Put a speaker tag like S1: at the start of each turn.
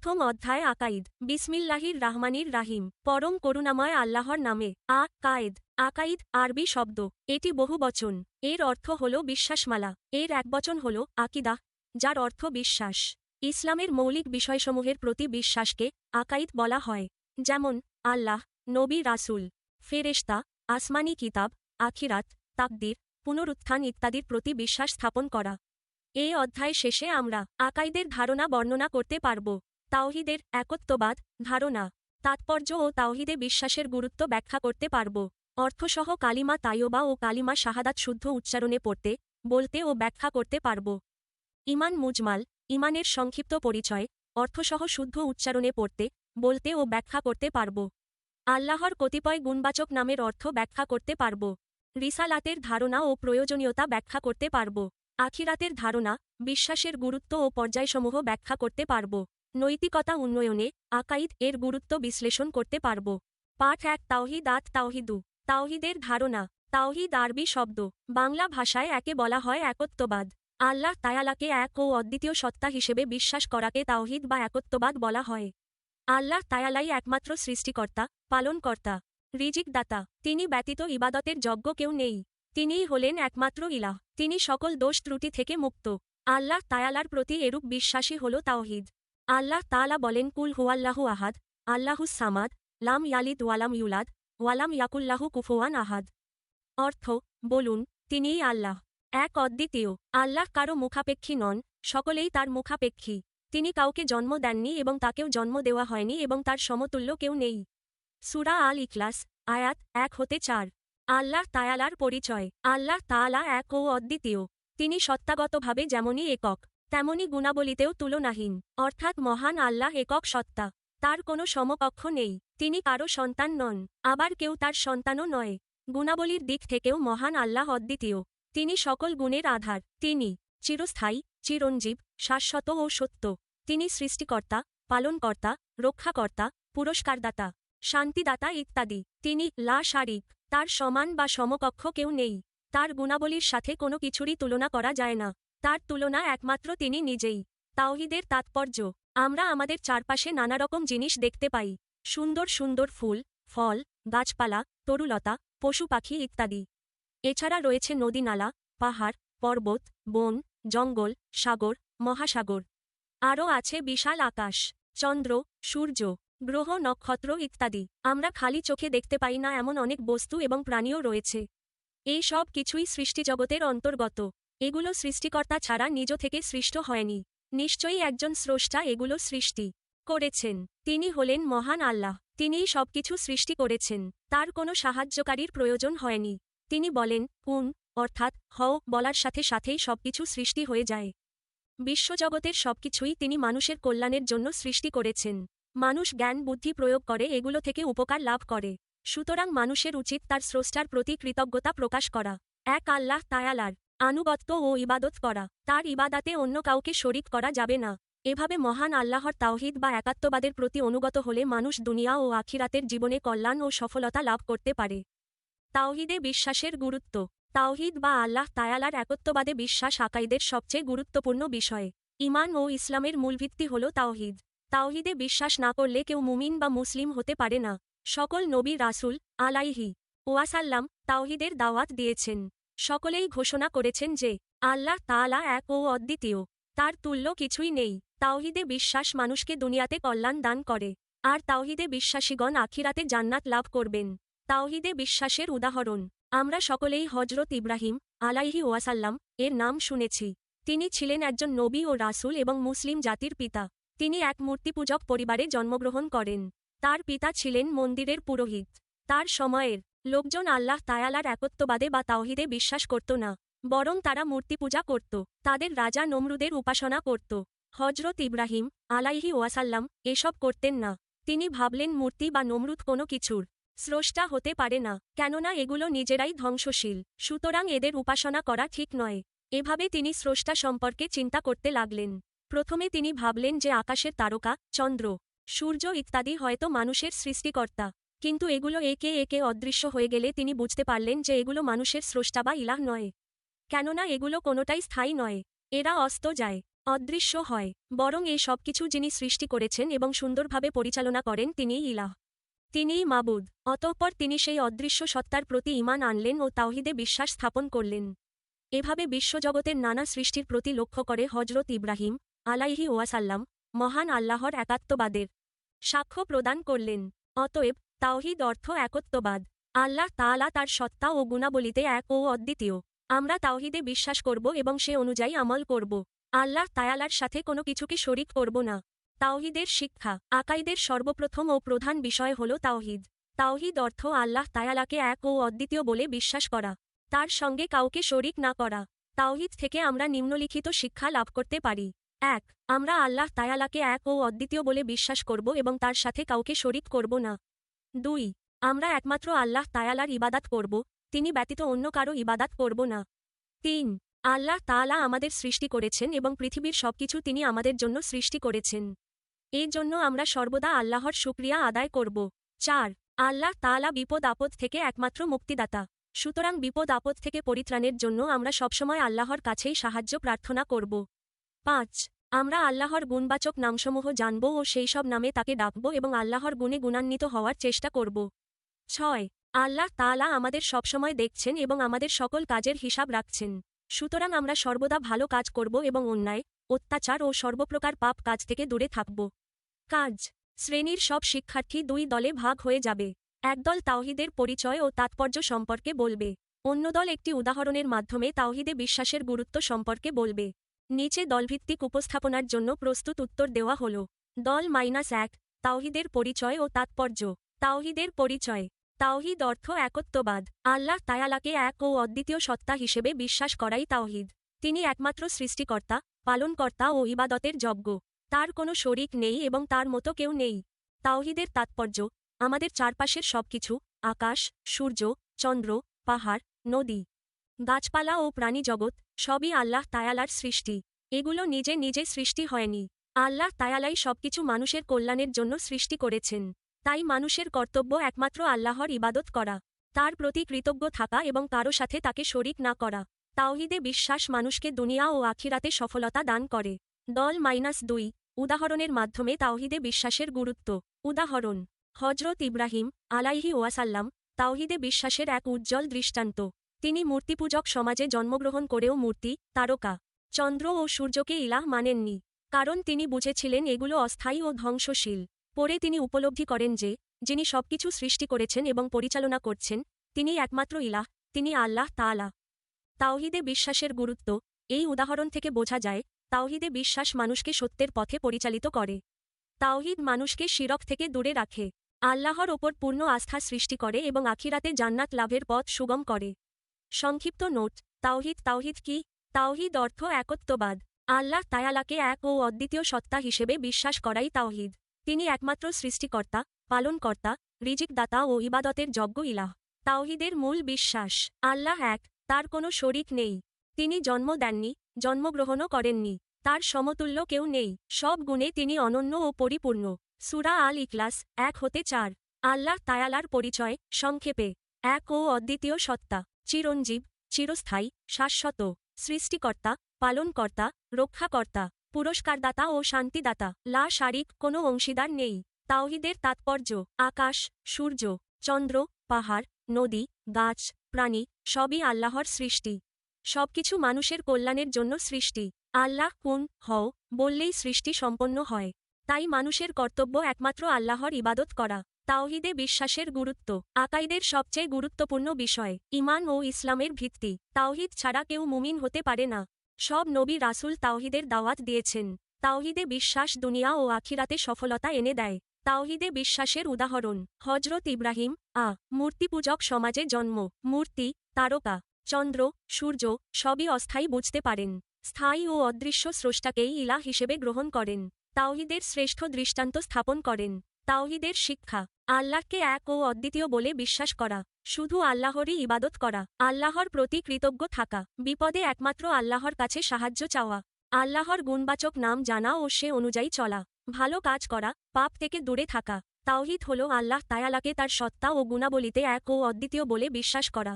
S1: প্রথম অধ্যায় আকাইদ। বিসমিল্লাহির রাহমানির রাহিম। পরম করুণাময় আল্লাহর নামে। আ, কায়েদ। আকাইদ আরবি শব্দ। এটি বহু বচন। এর অর্থ হল বিশ্বাসমালা। এর এক বচন হল আকিদাহ যার অর্থ বিশ্বাস। ইসলামের মৌলিক বিষয়সমূহের প্রতি বিশ্বাসকে আকাইদ বলা হয়। যেমন, আল্লাহ, নবী, রাসুল, ফেরেশতা, আসমানি কিতাব, আখিরাত, তাকদির, পুনরুত্থান ইত্যাদির প্রতি বিশ্বাস স্থাপন করা। এই অধ্যায় শেষে আমরা আকাইদের ধারণা বর্ণনা করতে পারব। তাওহিদের একত্ববাদ, ধারণা তাৎপর্য ও তাওহিদে বিশ্বাসের গুরুত্ব ব্যাখ্যা করতে পারব। অর্থসহ কালিমা তাইয়বা ও কালিমা শাহাদাত শুদ্ধ উচ্চারণে পড়তে, বলতে ও ব্যাখ্যা করতে পারব। ইমান মুজমাল, ইমানের সংক্ষিপ্ত পরিচয়, অর্থসহ শুদ্ধ উচ্চারণে পড়তে, বলতে ও ব্যাখ্যা করতে পারব। আল্লাহর কতিপয় গুণবাচক নামের অর্থ ব্যাখ্যা করতে পারব। রিসালাতের ধারণা ও প্রয়োজনীয়তা ব্যাখ্যা করতে পারব। আখিরাতের ধারণা, বিশ্বাসের গুরুত্ব ও পর্যায়সমূহ ব্যাখ্যা করতে পারব। নৈতিকতা উন্নয়নে আকাইদ এর গুরুত্ব বিশ্লেষণ করতে পারব। পাঠ এক, তাওহিদ আত, তাওহিদু। তাওহিদের ধারণা, তাওহিদ আরবি শব্দ। বাংলা ভাষায় একে বলা হয় একত্ববাদ। আল্লাহ তায়ালাকে এক ও অদ্বিতীয় সত্তা হিসেবে বিশ্বাস করাকে তাওহিদ বা একত্ববাদ বলা হয়। আল্লাহ তায়ালাই একমাত্র সৃষ্টিকর্তা, পালনকর্তা রিজিক দাতা তিনি ব্যতীত ইবাদতের যজ্ঞ কেউ নেই। তিনিই হলেন একমাত্র ইলাহ। তিনি সকল দোষ ত্রুটি থেকে মুক্ত। আল্লাহ তায়ালার প্রতি এরূপ বিশ্বাসী হল তাওহিদ। আল্লাহ তালা বলেন, কুল হুয়াল্লাহু আহাদ, আল্লাহুস সামাদ, লাম ইয়ালিদ ওয়ালাম ইউলাদ ওয়ালাম ইয়াকুল্লাহু কুফুয়ান আহাদ। অর্থ, বলুন, তিনিই আল্লাহ। এক অদ্বিতীয় আল্লাহ কারও মুখাপেক্ষী নন, সকলেই তার মুখাপেক্ষী। তিনি কাউকে জন্ম দেননি এবং তাকেও জন্ম দেওয়া হয়নি এবং তার সমতুল্য কেউ নেই। সুরা আল ইখলাস আয়াত এক হতে চার। আল্লাহ তায়ালার পরিচয়, আল্লাহ তাআলা এক ও অদ্বিতীয় তিনি সত্তাগতভাবে যেমনই একক। তেমনি গুণাবলিতেও তুলনাহীন, অর্থাৎ মহান আল্লাহ একক সত্তা, তার কোনো সমকক্ষ নেই, তিনি কারও সন্তান নন, আবার কেউ তার সন্তানও নয়। গুণাবলীর দিক থেকেও মহান আল্লাহ অদ্বিতীয়, তিনি সকল গুণের আধার, তিনি চিরস্থায়ী, চিরঞ্জীব, শাশ্বত ও সত্য, তিনি সৃষ্টিকর্তা, পালনকর্তা, রক্ষাকর্তা, পুরস্কারদাতা, শান্তিদাতা ইত্যাদি, তিনি লা শারিক, তার সমান বা সমকক্ষ কেউ নেই, তার গুণাবলীর সাথে কোনো কিছুরই তুলনা করা যায় না। তার তুলনা একমাত্র তিনি নিজেই। তাওহিদের তাৎপর্য। আমরা আমাদের চারপাশে নানা রকম জিনিস দেখতে পাই। সুন্দর সুন্দর ফুল, ফল, গাছপালা, তরুলতা, পশু পাখি ইত্যাদি। এছাড়া রয়েছে নদী নালা, পাহাড়, পর্বত, বন, জঙ্গল, সাগর, মহাসাগর। আরও আছে বিশাল আকাশ, চন্দ্র, সূর্য, গ্রহ, নক্ষত্র ইত্যাদি। আমরা খালি চোখে দেখতে পাই না এমন অনেক বস্তু এবং প্রাণীও রয়েছে। এই সব কিছুই সৃষ্টিজগতের অন্তর্গত। এগুলো সৃষ্টিকর্তা ছাড়া নিজ থেকে সৃষ্ট হয়নি। নিশ্চয়ই একজন স্রষ্টা এগুলো সৃষ্টি করেছেন। তিনি হলেন মহান আল্লাহ। তিনিই সবকিছু সৃষ্টি করেছেন। তার কোনো সাহায্যকারীর প্রয়োজন হয়নি। তিনি বলেন কুন অর্থাৎ, হও, বলার সাথে সাথেই সবকিছু সৃষ্টি হয়ে যায়। বিশ্বজগতের সবকিছুই তিনি মানুষের কল্যাণের জন্য সৃষ্টি করেছেন। মানুষ জ্ঞান, বুদ্ধি প্রয়োগ করে এগুলো থেকে উপকার লাভ করে। সুতরাং মানুষের উচিত তার স্রষ্টার প্রতি কৃতজ্ঞতা প্রকাশ করা। এক আল্লাহ তায়ালার আনুগত্য ও ইবাদত করা। তার ইবাদাতে অন্য কাউকে শরিক করা যাবে না। এভাবে মহান আল্লাহর তাওহিদ বা একাত্মবাদের প্রতি অনুগত হলে মানুষ দুনিয়া ও আখিরাতের জীবনে কল্যাণ ও সফলতা লাভ করতে পারে। তাওহিদে বিশ্বাসের গুরুত্ব। তাওহিদ বা আল্লাহ তায়ালার একত্ববাদে বিশ্বাস আকাইদের সবচেয়ে গুরুত্বপূর্ণ বিষয়। ইমান ও ইসলামের মূলভিত্তি হল তাওহিদ। তাওহিদে বিশ্বাস না করলে কেউ মুমিন বা মুসলিম হতে পারে না। সকল নবী রাসুল আলাইহি ওয়াসাল্লাম তাওহিদের দাওয়াত দিয়েছেন। সকলেই ঘোষণা করেছেন যে, আল্লাহ তালা এক ও অদ্বিতীয়। তার তুল্য কিছুই নেই। তাওহিদে বিশ্বাস মানুষকে দুনিয়াতে কল্যাণ দান করে। আর তাওহিদে বিশ্বাসীগণ আখিরাতে জান্নাত লাভ করবেন। তাওহিদে বিশ্বাসের উদাহরণ, আমরা সকলেই হজরত ইব্রাহিম আলাইহি ওয়াসাল্লাম এর নাম শুনেছি। তিনি ছিলেন একজন নবী ও রাসুল এবং মুসলিম জাতির পিতা। তিনি এক মূর্তিপূজক পরিবারে জন্মগ্রহণ করেন। তার পিতা ছিলেন মন্দিরের পুরোহিত। তার সময়ের লোকজন আল্লাহ তায়ালার একত্ববাদে বা তাওহিদে বিশ্বাস করত না, বরং তারা মূর্তি পূজা করত, তাদের রাজা নমরুদের উপাসনা করত। হজরত ইব্রাহিম আলাইহি ওয়াসাল্লাম এসব করতেন না। তিনি ভাবলেন মূর্তি বা নমরুদ কোনো কিছুর স্রষ্টা হতে পারে না, কেননা এগুলো নিজেরাই ধ্বংসশীল, সুতরাং এদের উপাসনা করা ঠিক নয়। এভাবে তিনি স্রষ্টা সম্পর্কে চিন্তা করতে লাগলেন। প্রথমে তিনি ভাবলেন যে আকাশের তারকা, চন্দ্র, সূর্য ইত্যাদি হয়তো মানুষের সৃষ্টিকর্তা কিন্তু এগুলো একে একে অদৃশ্য হয়ে গেলে তিনি বুঝতে পারলেন যে এগুলো মানুষের স্রষ্টা বা ইলাহ নয়। কেননা এগুলো কোনোটাই স্থায়ী নয়। এরা অস্ত যায়, অদৃশ্য হয়, বরং এই সব কিছু যিনি সৃষ্টি করেছেন এবং সুন্দরভাবে পরিচালনা করেন তিনিই ইলাহ। তিনিই মাবুদ। অতঃপর তিনি সেই অদৃশ্য সত্তার প্রতি ইমান আনলেন ও তাওহিদে বিশ্বাস স্থাপন করলেন। এভাবে বিশ্বজগতের নানা সৃষ্টির প্রতি লক্ষ্য করে হজরত ইব্রাহিম আলাইহি ওয়াসাল্লাম মহান আল্লাহর একাত্মবাদের সাক্ষ্য প্রদান করলেন। অতএব তাওহিদ অর্থ একত্ববাদ। আল্লাহ তাআলা তার সত্তা ও গুণাবলিতে এক ও অদ্বিতীয়। আমরা তাওহিদে বিশ্বাস করব এবং সে অনুযায়ী আমল করব। আল্লাহ তায়ালার সাথে কোনো কিছুকে শরিক করব না। তাওহিদের শিক্ষা, আকাইদের সর্বপ্রথম ও প্রধান বিষয় হল তাওহিদ। তাওহিদ অর্থ আল্লাহ তায়ালাকে এক ও অদ্বিতীয় বলে বিশ্বাস করা। তার সঙ্গে কাউকে শরিক না করা। তাওহিদ থেকে আমরা নিম্নলিখিত শিক্ষা লাভ করতে পারি। এক, আমরা আল্লাহ তায়ালাকে এক ও অদ্বিতীয় বলে বিশ্বাস করব এবং তার সাথে কাউকে শরিক করব না। দুই, আমরা একমাত্র আল্লাহ তায়ালার ইবাদাত করব, তিনি ব্যতীত অন্য কারও ইবাদাত করব না। তিন, আল্লাহ তাআলা আমাদের সৃষ্টি করেছেন এবং পৃথিবীর সবকিছু তিনি আমাদের জন্য সৃষ্টি করেছেন। এর জন্য আমরা সর্বদা আল্লাহর শুক্রিয়া আদায় করব। চার, আল্লাহ তাআলা বিপদ আপদ থেকে একমাত্র মুক্তিদাতা। সুতরাং বিপদ আপদ থেকে পরিত্রাণের জন্য আমরা সবসময় আল্লাহর কাছেই সাহায্য প্রার্থনা করব। পাঁচ আমরা আল্লাহর গুণবাচক নামসমূহ জানব ও সেই সব নামে তাকে ডাকব এবং আল্লাহর গুণে গুণান্বিত হওয়ার চেষ্টা করব। ছয়, আল্লাহ তালা আমাদের সবসময় দেখছেন এবং আমাদের সকল কাজের হিসাব রাখছেন। সুতরাং আমরা সর্বদা ভালো কাজ করব এবং অন্যায়, অত্যাচার ও সর্বপ্রকার পাপ কাজ থেকে দূরে থাকব। কাজ, শ্রেণির সব শিক্ষার্থী দুই দলে ভাগ হয়ে যাবে। একদল তাওহিদের পরিচয় ও তাৎপর্য সম্পর্কে বলবে। অন্য দল একটি উদাহরণের মাধ্যমে তাওহিদে বিশ্বাসের গুরুত্ব সম্পর্কে বলবে। নিচে দলভিত্তিক উপস্থাপনার জন্য প্রস্তুত উত্তর দেওয়া হল, দল মাইনাস এক, তাওহিদের পরিচয় ও তাৎপর্য। তাওহিদের পরিচয়, তাওহিদ অর্থ একত্ববাদ। আল্লাহ তায়ালাকে এক ও অদ্বিতীয় সত্তা হিসেবে বিশ্বাস করাই তাওহিদ। তিনি একমাত্র সৃষ্টিকর্তা, পালনকর্তা ও ইবাদতের যজ্ঞ তার কোনো শরিক নেই এবং তার মতো কেউ নেই। তাওহিদের তাৎপর্য, আমাদের চারপাশের সবকিছু, আকাশ, সূর্য, চন্দ্র, পাহাড়, নদী। গাছপালা ও প্রাণী জগৎ, সবই আল্লাহ তায়ালার সৃষ্টি। এগুলো নিজে নিজে সৃষ্টি হয়নি। আল্লাহ তায়ালাই সবকিছু মানুষের কল্যাণের জন্য সৃষ্টি করেছেন। তাই মানুষের কর্তব্য একমাত্র আল্লাহর ইবাদত করা। তার প্রতি কৃতজ্ঞ থাকা এবং কারও সাথে তাকে শরিক না করা। তাওহিদে বিশ্বাস মানুষকে দুনিয়া ও আখিরাতে সফলতা দান করে। দল মাইনাস দুই। উদাহরণের মাধ্যমে তাওহিদে বিশ্বাসের গুরুত্ব। উদাহরণ হজরত ইব্রাহিম আলাইহি ওয়াসাল্লাম তাওহিদে বিশ্বাসের এক উজ্জ্বল দৃষ্টান্ত। তিনি মূর্তিপূজক সমাজে জন্মগ্রহণ করেও মূর্তি, তারকা, চন্দ্র ও সূর্যকে ইলাহ মানেননি, কারণ তিনি বুঝেছিলেন এগুলো অস্থায়ী ও ধ্বংসশীল। পরে তিনি উপলব্ধি করেন যে, যিনি সবকিছু সৃষ্টি করেছেন এবং পরিচালনা করছেন, তিনি একমাত্র ইলাহ, তিনি আল্লাহ তাআলা। তাওহিদে বিশ্বাসের গুরুত্ব, এই উদাহরণ থেকে বোঝা যায়, তাওহিদে বিশ্বাস মানুষকে সত্যের পথে পরিচালিত করে। তাওহিদ মানুষকে শিরক থেকে দূরে রাখে, আল্লাহর ওপর পূর্ণ আস্থা সৃষ্টি করে এবং আখিরাতে জান্নাত লাভের পথ সুগম করে। সংক্ষিপ্ত নোট, তাওহিদ তাওহিদ কি? তাওহিদ অর্থ একত্ববাদ। আল্লাহ তায়ালাকে এক ও অদ্বিতীয় সত্তা হিসেবে বিশ্বাস করাই তাওহিদ। তিনি একমাত্র সৃষ্টিকর্তা, পালনকর্তা, রিজিকদাতা ও ইবাদতের যজ্ঞ ইলাহ। তাওহিদের মূল বিশ্বাস, আল্লাহ এক, তার কোনো শরিক নেই। তিনি জন্ম দেননি, জন্মগ্রহণও করেননি, তার সমতুল্য কেউ নেই। সব গুণে তিনি অনন্য ও পরিপূর্ণ। সুরা আল ইকলাস এক হতে চার। আল্লাহ তায়ালার পরিচয়, সংক্ষেপে। এক ও অদ্বিতীয় সত্তা। চিরঞ্জীব, চিরস্থায়ী, শাশ্বত, সৃষ্টিকর্তা, পালনকর্তা, রক্ষাকর্তা, পুরস্কারদাতা ও শান্তিদাতা। লা শারিক, কোনো অংশীদার নেই। তাওহিদের তাৎপর্য, আকাশ, সূর্য, চন্দ্র, পাহাড়, নদী, গাছ, প্রাণী, সবই আল্লাহর সৃষ্টি। সবকিছু মানুষের কল্যাণের জন্য সৃষ্টি। আল্লাহ কুন, হও, বললেই সৃষ্টি সম্পন্ন হয়। তাই মানুষের কর্তব্য একমাত্র আল্লাহর ইবাদত করা। তাওহিদে বিশ্বাসের গুরুত্ব, আকাইদের সবচেয়ে গুরুত্বপূর্ণ বিষয় ইমান ও ইসলামের ভিত্তি, তাওহিদ ছাড়া কেউ মুমিন হতে পারে না। সব নবী রাসুল তাওহিদের দাওয়াত দিয়েছেন। তাওহিদে বিশ্বাস দুনিয়া ও আখিরাতে সফলতা এনে দেয়। তাওহিদে বিশ্বাসের উদাহরণ হজরত ইব্রাহিম, আ, মূর্তিপূজক সমাজে জন্ম, মূর্তি, তারকা, চন্দ্র, সূর্য, সবই অস্থায়ী বুঝতে পারেন। স্থায়ী ও অদৃশ্য স্রষ্টাকেই ইলা হিসেবে গ্রহণ করেন। তাওহিদের শ্রেষ্ঠ দৃষ্টান্ত স্থাপন করেন। তাওহিদের শিক্ষা আল্লাহকে এক ও অদ্বিতীয় বলে বিশ্বাস করা, শুধু আল্লাহরই ইবাদত করা, আল্লাহর প্রতি কৃতজ্ঞ থাকা, বিপদে একমাত্র আল্লাহর কাছে সাহায্য চাওয়া, আল্লাহর গুণবাচক নাম জানা ও সে অনুযায়ী চলা, ভালো কাজ করা, পাপ থেকে দূরে থাকা, তাওহিদ হল আল্লাহ তায়ালাকে তার সত্তা ও গুণাবলিতে এক ও অদ্বিতীয় বলে বিশ্বাস করা।